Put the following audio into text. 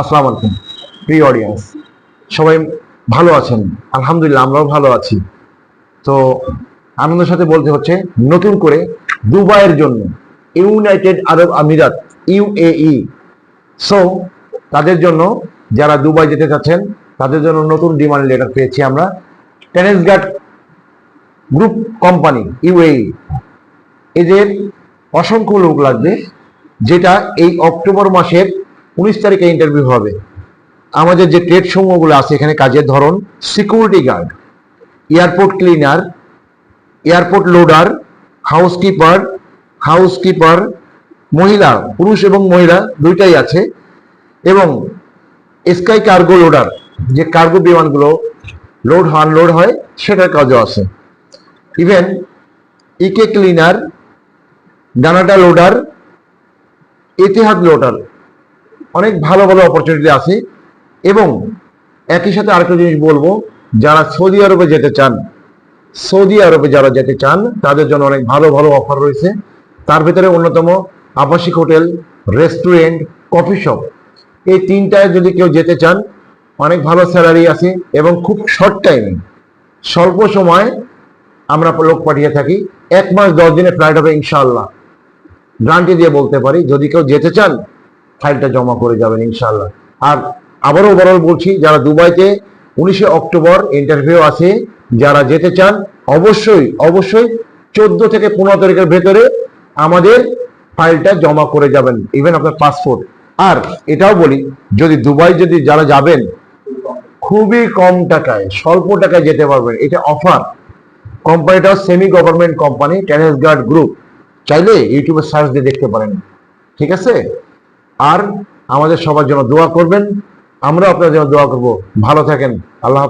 আসসালামু আলাইকুম। প্রিয় অডিয়েন্স সবাই ভালো আছেন? আলহামদুলিল্লাহ, আমরাও ভালো আছি। তো আনন্দের সাথে বলতে হচ্ছে, নতুন করে দুবাইয়ের জন্য ইউনাইটেড আরব আমিরাত, ইউএই। সো তাদের জন্য যারা দুবাই যেতে চাচ্ছেন, তাদের জন্য নতুন ডিমান্ড লেটার পেয়েছি আমরা। Tennis guard group company UAE. এদের অসংখ্য লোক লাগবে, যেটা এই অক্টোবর মাসের উনিশ তারিখে ইন্টারভিউ হবে। আমাদের যে ট্রেড সমূহগুলো আছে, এখানে কাজের ধরন security guard airport cleaner airport loader housekeeper housekeeper মহিলা, পুরুষ এবং মহিলা দুইটাই আছে। এবং স্কাই কার্গো লোডার যে কার্গো বিমানগুলো লোড আনলোড হয়, সেটার কাজও আছে। Even EK cleaner dnata loader Etihad loader অনেক ভালো ভালো অপরচুনিটি আছে। এবং একই সাথে আরেকটা জিনিস বলব, যারা সৌদি আরবে যেতে চান, সৌদি আরবে যারা যেতে চান, তাদের জন্য অনেক ভালো ভালো অফার রয়েছে। তার ভিতরে অন্যতম আবাসিক হোটেল রেস্টুরেন্ট কফি শপ এই তিনটায় যদি কেউ যেতে চান, অনেক ভালো স্যালারি আছে এবং খুব শর্ট টাইমে স্বল্প সময় আমরা লোক পাঠিয়ে থাকি। এক মাস, দশ দিনে ফ্লাইট হবে ইনশাল্লাহ গ্রান্টি দিয়ে বলতে পারি, যদি কেউ যেতে চান ফাইলটা জমা করে যাবেন ইনশাল্লাহ আর আবারও ওভারঅল বলছি, যারা দুবাইতে উনিশে অক্টোবর ইন্টারভিউ আছে, যারা যেতে চান, অবশ্যই অবশ্যই চোদ্দ থেকে পনেরো তারিখের ভেতরে আমাদের ফাইলটা জমা করে যাবেন ইভেন আপনার পাসপোর্ট আর এটাও বলি, যদি দুবাই যদি যারা যাবেন, খুবই কম টাকায়, স্বল্প টাকায় যেতে পারবেন। এটা অফার কোম্পানিটা semi government company tennis guard group চাইলে ইউটিউবে সার্চ দিয়ে দেখতে পারেন। ঠিক আছে? আর আমাদের সবার জন্য দোয়া করবেন। আমরা আপনার জন্য দোয়া করব। ভালো থাকেন। আল্লাহ।